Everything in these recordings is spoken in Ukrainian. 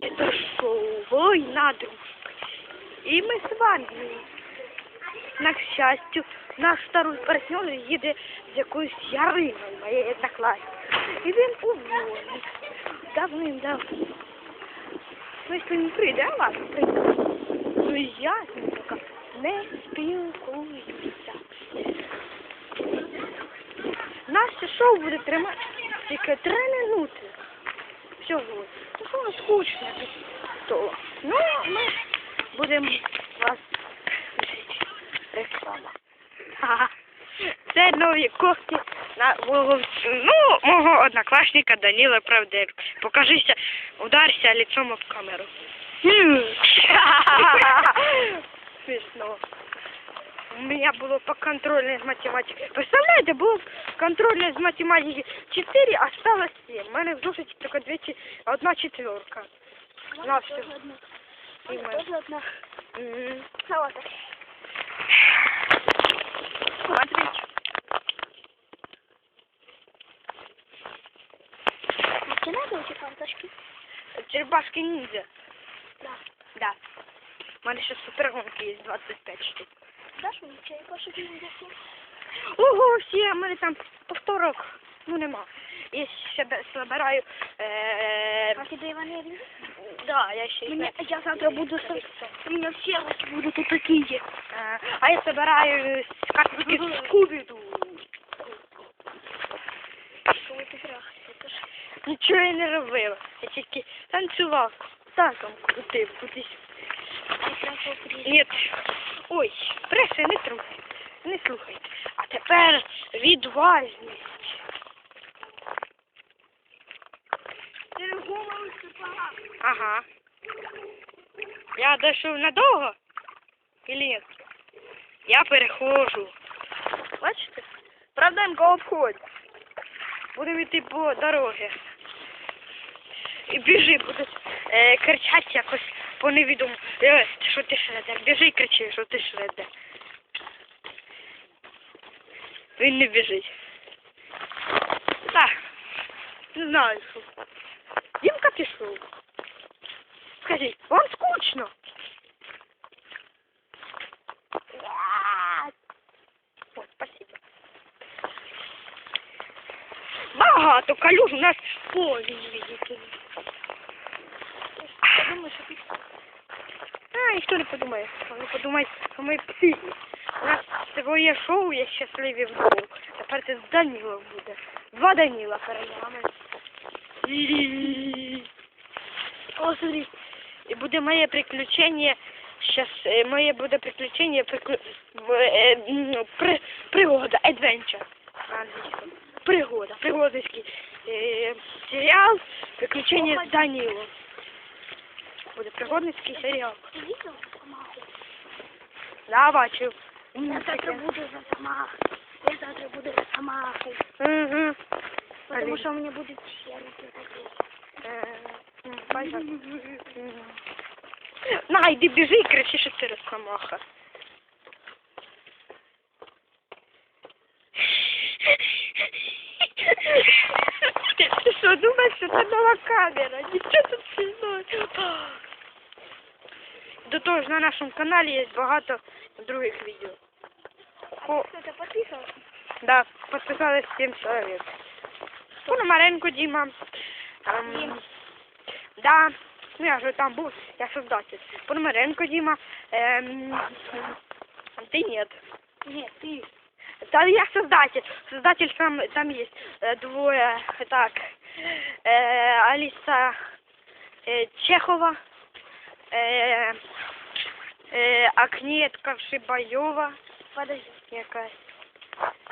Это шоу «Война дружбы». И мы с вами. На щастю, наш старий партнер їде з якоюсь яриною моєї однокласниці. І він у волі. Давним-давно. Ну, якщо не прийде, а ладно, прийде. Ну, і я з ним поки не спілкуюся. Наше шоу буде тримати тільки три минути. Всього. Ну, скучно то. Ну, ми будемо вас. Реклама. Це нові кофти на мого, ну, мого однокласника Даніла Правдер. Покажися, ударся лицом об камеру. У меня было по контрольной из математики. Представляете, было контрольной из математики 4, а осталось 7. У мене в зошиті тільки дві, чи- одна четверка. На все. І в мене. Тоже одна. Мгм. Ну, вот так. Смотрите. А тебе надо эти карточки? Черепашки ниндзя. Да. Да. У мене ще супергонки є 25 штук. Дашь мне черепашек ниндзя все? Ого, всі, в мене там повторок. Ну нема. Я ще збираю. Е... А тебе Иван Да, я ще Мне, я завтра буду... У меня все руки будут вот такие. Е, А я збираю з карточки з? Это. Нічого я не робила. Я тільки танцював, танком крутив кудись. Ні. Ой, преси, не трогай. Не слухайте. А тепер відважність. Ага. Я дійшов надовго? Ні? Я перехожу. Бачите? Правденько обходь. Будемо йти по дорозі. І біжи, буде е, кричати якось по невідому. Е, що ти шреде? Біжи і кричи, що ти шреде. Він не біжить. Так. Не знаю, що. Дімка пішов. Скажи, вам скучно. О, спасибо. Багато калюж у нас видите. Я думаю, что ты... А, ніхто не подумає. Вони подумають, що ми пси. У нас своє шоу є щасливі вдвох. Тепер це з Даніла буде. Два Даніла перед нами. О, смотри. І буде моє приключення. Щас, е, моє буде приключення приклю... е, при... пригода, adventure. Пригода, пригодницький е, серіал Приключення з Данілом. Буде пригодницький серіал. Ты видел Росомаху? Да, бачив. Я завтра буду Росомахой. Я завтра буду Росомахой. Угу. Потому что у меня будет все руки такие. На, йди біжи і кричи, що ти росомаха. Ти що, думаєш, що це нова камера? Нічого тут смішного. До того ж на нашому каналі є багато других відео. По, Кто-то подписывался? Да, подписались 7 человек. Пономаренко Дима. Ем, Дім. да, ну я же там был, я создатель. Пономаренко Дима. Эм, ты нет. Нет, ты. Да, я создатель. Создатель там, там есть э, двое. Так, э, Алиса э, Чехова. Э, э, Акнетка Шибаева. Подожди. Якась.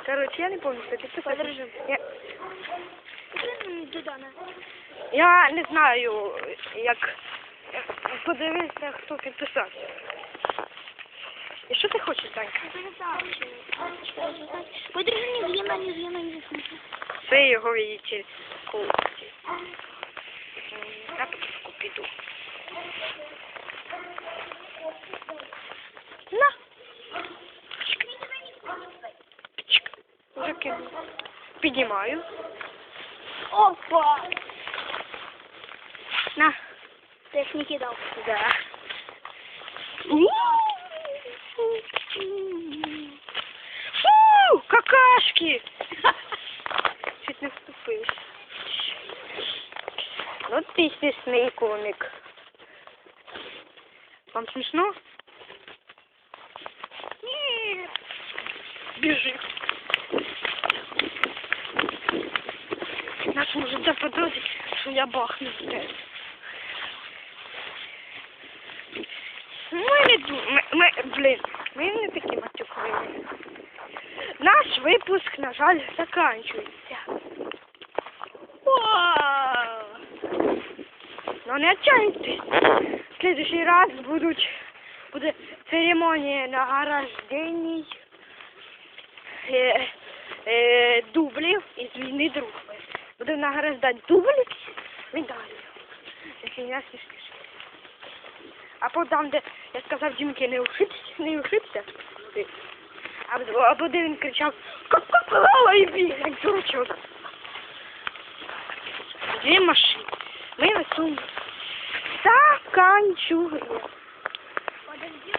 Короче, я не помню, що ти це Подержи. Я, Ты Дудана. я не знаю, як подивитися, хто підписався. І що ти хочеш, Данька? Подержи, не з'їна, не з'їна, не з'їна. Це його видите, кості. Піднімаю. Опа! На. Ти десь не кидав. Да. Фу, какашки! Чуть не вступив. Ну ти смішний комік. Вам смішно? Ні. Біжи. Нас може заподозрить, що я бахну в тебе. Ми ми, ми, блін, ми не такі матюкливі. Наш випуск, на жаль, заканчується. Ну не отчаюйтесь. В следующий раз будуть, буде церемонія награждений е, е, дублів із війни дружби. Будемо награждати дублі медаллю. Якщо не смішніше. А потім, де я сказав Дімки, не ушибся, не ушибся. Або, або де він кричав «Кока-кола і біг, як дурачок. Дві машини. Ми на цьому заканчуємо. Подожди,